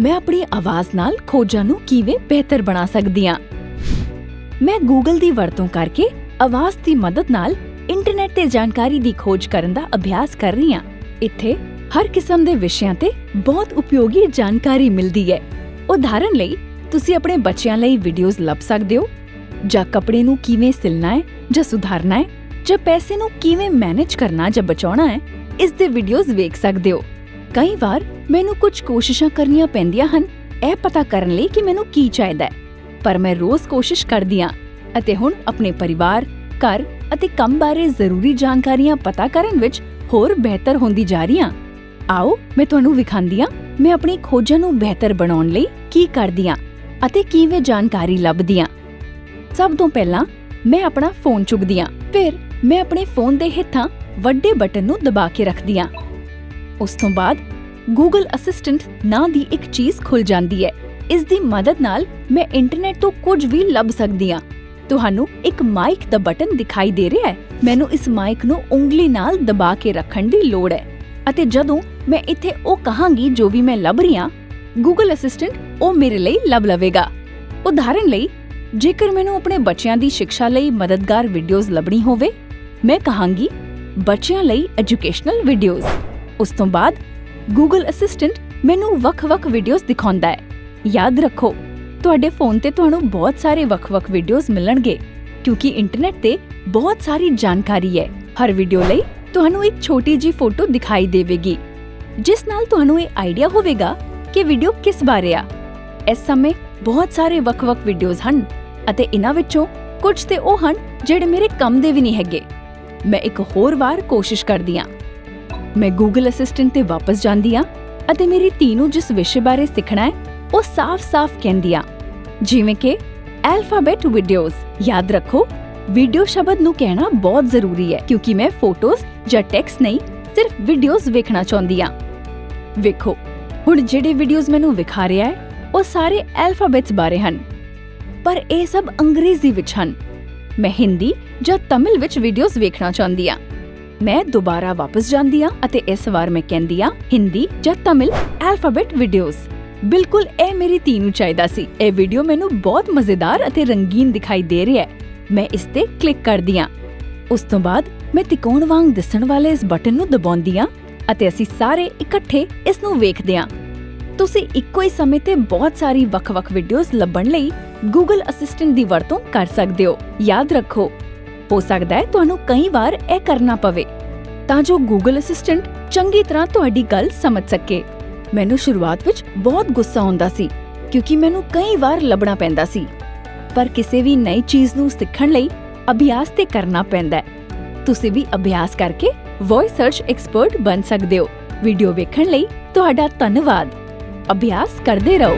ਮੈਂ ਆਪਣੀ ਆਵਾਜ਼ ਨਾਲ ਖੋਜਾਂ ਨੂੰ ਕਿਵੇਂ ਬਿਹਤਰ ਬਣਾ ਸਕਦੀ ਹਾਂ ਮੈਂ ਗੂਗਲ ਦੀ ਵਰਤੋਂ ਕਰਕੇ ਆਵਾਜ਼ ਦੀ ਮਦਦ ਨਾਲ ਇੰਟਰਨੈਟ ਤੇ ਜਾਣਕਾਰੀ ਦੀ ਖੋਜ ਕਰਨ ਦਾ ਅਭਿਆਸ ਕਰ ਰਹੀ ਹਾਂ ਇੱਥੇ ਹਰ ਕਿਸਮ ਦੇ ਵਿਸ਼ਿਆਂ ਤੇ ਬਹੁਤ ਉਪਯੋਗੀ ਜਾਣਕਾਰੀ ਮਿਲਦੀ ਹੈ। ਉਦਾਹਰਨ ਲਈ, ਤੁਸੀਂ ਆਪਣੇ ਬੱਚਿਆਂ ਲਈ ਵੀਡੀਓਜ਼ ਲੱਭ ਸਕਦੇ ਹੋ, ਜਾਂ ਕੱਪੜੇ ਨੂੰ ਕਿਵੇਂ ਸਿਲਣਾ ਹੈ, ਜਾਂ ਸੁਧਾਰਨਾ ਹੈ, ਜਾਂ ਪੈਸੇ ਨੂੰ ਕਿਵੇਂ ਮੈਨੇਜ ਕਰਨਾ ਜਾਂ ਬਚਾਉਣਾ ਹੈ, ਇਸ ਦੇ ਵੀਡੀਓਜ਼ ਵੇਖ ਸਕਦੇ ਹੋ। ਕਈ ਵਾਰ ਮੈਨੂੰ ਕੁਝ ਕੋਸ਼ਿਸ਼ਾਂ ਕਰਨੀਆਂ ਪੈਂਦੀਆਂ ਹਨ। ਇਹ ਪਤਾ ਕਰਨ ਲਈ ਕਿ ਮੈਨੂੰ ਕੀ ਚਾਹੀਦਾ ਹੈ। ਪਰ ਮੈਂ ਰੋਜ਼ ਕੋਸ਼ਿਸ਼ ਕਰਦੀ ਹਾਂ ਅਤੇ ਹੁਣ ਆਪਣੇ ਪਰਿਵਾਰ, ਘਰ ਅਤੇ ਕੰਮ ਬਾਰੇ ਜ਼ਰੂਰੀ ਜਾਣਕਾਰੀਆਂ ਪਤਾ ਕਰਨ ਵਿੱਚ ਹੋਰ ਬਿਹਤਰ ਹੁੰਦੀ ਜਾ ਰਹੀ ਹਾਂ। ਆਓ, ਮੈਂ ਤੁਹਾਨੂੰ ਵਿਖਾਉਂਦੀ ਹਾਂ, ਮੈਂ ਆਪਣੀ ਖੋਜਾਂ ਨੂੰ ਬਿਹਤਰ ਬਣਾਉਣ ਲਈ ਕੀ ਕਰਦੀ ਹਾਂ ਅਤੇ ਕਿਵੇਂ ਜਾਣਕਾਰੀ ਲੱਭਦੀ ਹਾਂ। ਸਭ ਤੋਂ ਪਹਿਲਾਂ ਮੈਂ ਆਪਣਾ ਫੋਨ ਚੁੱਕਦੀ ਹਾਂ, ਫਿਰ ਮੈਂ ਆਪਣੇ ਫੋਨ ਦੇ ਹੇਠਾਂ ਵੱਡੇ ਬਟਨ ਨੂੰ ਦਬਾ ਕੇ ਰੱਖਦੀ ਹਾਂ। ਉਸ ਤੋਂ ਬਾਅਦ Google ਅਸਿਸਟੈਂਟ ਨਾਂ ਦੀ ਇੱਕ ਚੀਜ਼ ਖੁੱਲ ਜਾਂਦੀ ਹੈ। ਇਸ ਦੀ ਮਦਦ ਨਾਲ ਮੈਂ ਇੰਟਰਨੈਟ ਤੋਂ ਕੁਝ ਵੀ ਲੱਭ ਸਕਦੀ ਹਾਂ। ਤੁਹਾਨੂੰ ਇੱਕ ਮਾਈਕ ਦਾ ਬਟਨ ਦਿਖਾਈ ਦੇ ਰਿਹਾ ਹੈ। ਮੈਨੂੰ ਇਸ ਮਾਈਕ ਨੂੰ ਉਂਗਲੀ ਨਾਲ ਦਬਾ ਕੇ ਰੱਖਣ ਦੀ ਲੋੜ ਹੈ। ਅਤੇ ਜਦੋਂ ਮੈਂ ਇੱਥੇ ਉਹ ਕਹਾਂਗੀ ਜੋ ਵੀ ਮੈਂ ਲੱਭ ਰਹੀ ਹਾਂ, Google ਅਸਿਸਟੈਂਟ ਉਹ ਮੇਰੇ ਲਈ ਲੱਭ ਲਵੇਗਾ। ਉਦਾਹਰਨ ਲਈ, ਜੇਕਰ ਮੈਨੂੰ ਆਪਣੇ ਬੱਚਿਆਂ ਦੀ ਸਿੱਖਿਆ ਲਈ ਮਦਦਗਾਰ ਵੀਡੀਓਜ਼ ਲੱਭਣੀ ਹੋਵੇ, ਮੈਂ ਕਹਾਂਗੀ, ਬੱਚਿਆਂ ਲਈ ਐਜੂਕੇਸ਼ਨਲ ਵੀਡੀਓਜ਼ ਉਸ ਤੋਂ ਬਾਅਦ Google ਅਸਿਸਟੈਂਟ ਮੈਨੂੰ ਵੱਖ-ਵੱਖ ਵੀਡੀਓਜ਼ ਦਿਖਾਉਂਦਾ ਹੈ। ਯਾਦ ਰੱਖੋ, ਤੁਹਾਡੇ ਫੋਨ ਤੇ ਤੁਹਾਨੂੰ ਬਹੁਤ ਸਾਰੇ ਵੱਖ-ਵੱਖ ਵੀਡੀਓਜ਼ ਮਿਲਣਗੇ, ਕਿਉਂਕਿ ਇੰਟਰਨੈਟ ਤੇ ਬਹੁਤ ਸਾਰੀ ਜਾਣਕਾਰੀ ਹੈ। ਹਰ ਵੀਡੀਓ ਲਈ ਤੁਹਾਨੂੰ ਇੱਕ ਛੋਟੀ ਜੀ ਫੋਟੋ ਦਿਖਾਈ ਦੇਵੇਗੀ, ਜਿਸ ਨਾਲ ਤੁਹਾਨੂੰ ਇਹ ਆਈਡੀਆ ਹੋਵੇਗਾ ਕਿ ਵੀਡੀਓ ਕਿਸ ਬਾਰੇ ਆ। ਇਸ ਸਮੇਂ ਬਹੁਤ ਸਾਰੇ ਵੱਖ-ਵੱਖ ਵੀਡੀਓਜ਼ ਹਨ ਅਤੇ ਇਹਨਾਂ ਵਿੱਚੋਂ ਕੁਝ ਤੇ ਉਹ ਹਨ ਜਿਹੜੇ ਮੇਰੇ ਕੰਮ ਦੇ ਵੀ ਨਹੀਂ ਹੈਗੇ। ਮੈਂ ਇੱਕ ਹੋਰ ਵਾਰ ਕੋਸ਼ਿਸ਼ ਕਰਦੀ ਹਾਂ। ਮੈਂ Google ਅਸਿਸਟੈਂਟ ਤੇ ਵਾਪਸ ਜਾਂਦੀ ਆ ਅਤੇ ਮੇਰੀ ਧੀ ਨੂੰ ਜਿਸ ਵਿਸ਼ੇ ਬਾਰੇ ਸਿੱਖਣਾ ਹੈ, ਉਹ ਸਾਫ਼-ਸਾਫ਼ ਕਹਿੰਦੀ ਹਾਂ। ਜਿਵੇਂ ਕਿ ਐਲਫਾਬੈਟ ਵੀਡੀਓਜ਼ ਯਾਦ ਰੱਖੋ ਵੀਡੀਓ ਸ਼ਬਦ ਨੂੰ ਕਹਿਣਾ ਬਹੁਤ ਜ਼ਰੂਰੀ ਹੈ, ਕਿਉਂਕਿ ਮੈਂ ਫੋਟੋਜ਼ ਜਾਂ ਟੈਕਸਟ ਨਹੀਂ, ਸਿਰਫ ਵੀਡੀਓਜ਼ ਵੇਖਣਾ ਚਾਹੁੰਦੀ ਹਾਂ। ਵੇਖੋ, ਹੁਣ ਜਿਹੜੇ ਵੀਡੀਓਜ਼ ਮੈਨੂੰ ਵਿਖਾ ਰਿਹਾ ਹੈ, ਉਹ ਸਾਰੇ ਐਲਫਾਬੈਟਸ ਬਾਰੇ ਹਨ। ਪਰ ਇਹ ਸਭ ਅੰਗਰੇਜ਼ੀ ਵਿੱਚ ਹਨ। ਮੈਂ ਹਿੰਦੀ ਜਾਂ ਤਮਿਲ ਵਿੱਚ ਵੀਡੀਓਜ਼ ਵੇਖਣਾ ਚਾਹੁੰਦੀ ਆ ਮੈਂ ਦੁਬਾਰਾ ਵਾਪਸ ਜਾਂਦੀ ਆ ਅਤੇ ਇਸ ਵਾਰ ਮੈਂ ਕਹਿੰਦੀ ਹਾਂ ਹਿੰਦੀ ਜਾਂ ਤਮਿਲ ਐਲਫਾਬੈਟ ਵੀਡੀਓਜ਼ ਬਿਲਕੁਲ, ਇਹ ਮੇਰੀ ਧੀ ਨੂੰ ਚਾਹੀਦਾ ਸੀ। ਇਹ ਵੀਡੀਓ ਮੈਨੂੰ ਬਹੁਤ ਮਜ਼ੇਦਾਰ ਅਤੇ ਰੰਗੀਨ ਦਿਖਾਈ ਦੇ ਰਿਹਾ ਹੈ। ਮੈਂ ਇਸ ਤੇ ਕਲਿੱਕ ਕਰਦੀ ਹਾਂ। ਉਸ ਤੋਂ ਬਾਅਦ ਮੈਂ ਤਿਕੋਣ ਵਾਂਗ ਦਿਸਣ ਵਾਲੇ ਇਸ ਬਟਨ ਨੂੰ ਦਬਾਉਂਦੀ ਆ ਅਤੇ ਅਸੀਂ ਸਾਰੇ ਇਕੱਠੇ ਇਸ ਨੂੰ ਵੇਖਦੇ ਆ ਤੁਸੀਂ ਇੱਕੋ ਹੀ ਸਮੇਂ ਤੇ ਬਹੁਤ ਸਾਰੀ ਵੱਖ-ਵੱਖ ਵੀਡੀਓਜ਼ ਲੱਭਣ ਲਈ Google ਅਸਿਸਟੈਂਟ ਦੀ ਵਰਤੋਂ ਕਰ ਸਕਦੇ ਹੋ। ਯਾਦ ਰੱਖੋ ਹੋ ਸਕਦਾ ਹੈ ਤੁਹਾਨੂੰ ਕਈ ਵਾਰ ਇਹ ਕਰਨਾ ਪਵੇ। ਤਾਂ ਜੋ Google ਅਸਿਸਟੈਂਟ ਚੰਗੀ ਤਰ੍ਹਾਂ ਤੁਹਾਡੀ ਗੱਲ ਸਮਝ ਸਕੇ। ਮੈਨੂੰ ਸ਼ੁਰੂਆਤ ਵਿੱਚ ਬਹੁਤ ਗੁੱਸਾ ਆਉਂਦਾ ਸੀ, ਕਿਉਂਕਿ ਮੈਨੂੰ ਕਈ ਵਾਰ ਲੱਭਣਾ ਪੈਂਦਾ ਸੀ। ਪਰ ਕਿਸੇ ਵੀ ਨਈ ਚੀਜ਼ ਨੂੰ ਸਿੱਖਣ ਲਈ ਅਭਿਆਸ ਤੇ ਕਰਨਾ ਪੈਂਦਾ ਹੈ। ਤੁਸੀਂ ਵੀ ਅਭਿਆਸ ਕਰਕੇ ਵੌਇਸ ਸਰਚ ਐਕਸਪਰਟ ਬਣ ਸਕਦੇ ਹੋ। ਵੀਡੀਓ ਵੇਖਣ ਲਈ ਤੁਹਾਡਾ ਧੰਨਵਾਦ। ਅਭਿਆਸ ਕਰਦੇ ਰਹੋ।